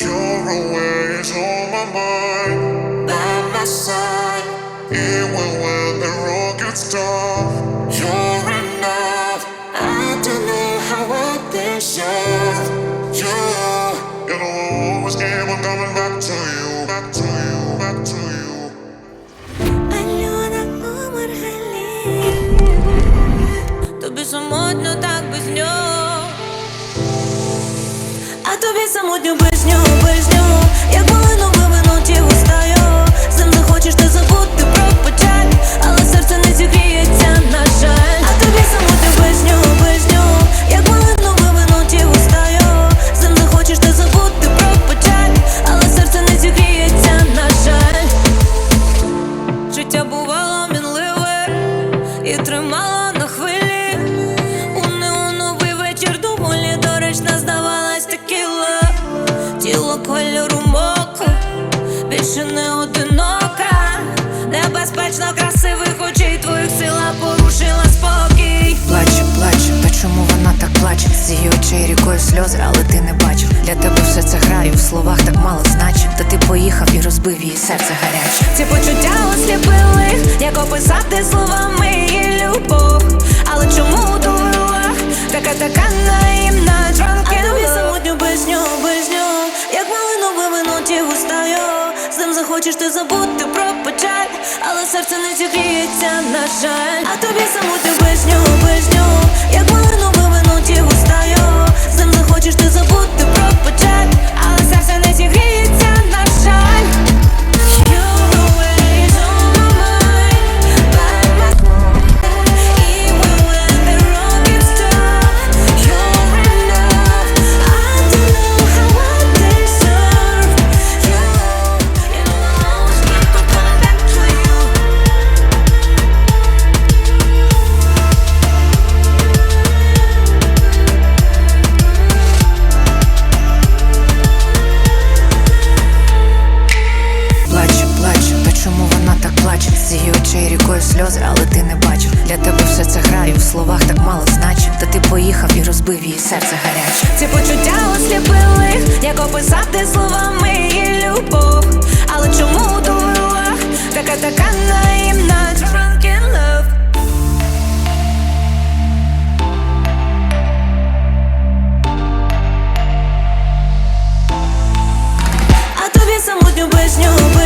You're always on my mind, by my side. Even when the road gets tough, you're enough. I don't know how I deserve you. I'll always keep on coming back to you, back to you, back to you. Альона Умаргалі Тобі самотньо так без нього А тобі самотньо без і тримало на хвилі. У неоновий вечір доволі доречно здавалась текіла. Тіло кольору мока, більше не одинока. Небезпечно красивих очей твоїх сила порушила спокій. Плаче, плаче, та чому вона так плаче? З її очей рікою сльози, але ти не бачив. Для тебе все це граю, в словах так мало значить. Та ти поїхав і розбив її серце гаряче. Ці почуття осліпили, як описати словами Захочеш ти забути про печаль, але серце не зігріється, на жаль. А тобі саму нього, без нього, очей рікою сльози, але ти не бачив Для тебе все це граю в словах так мало значить Та ти поїхав і розбив її серце гаряче. Ці почуття осліпили, як описати словами і любов. Але чому довела така така наївна love А тобі самотню близню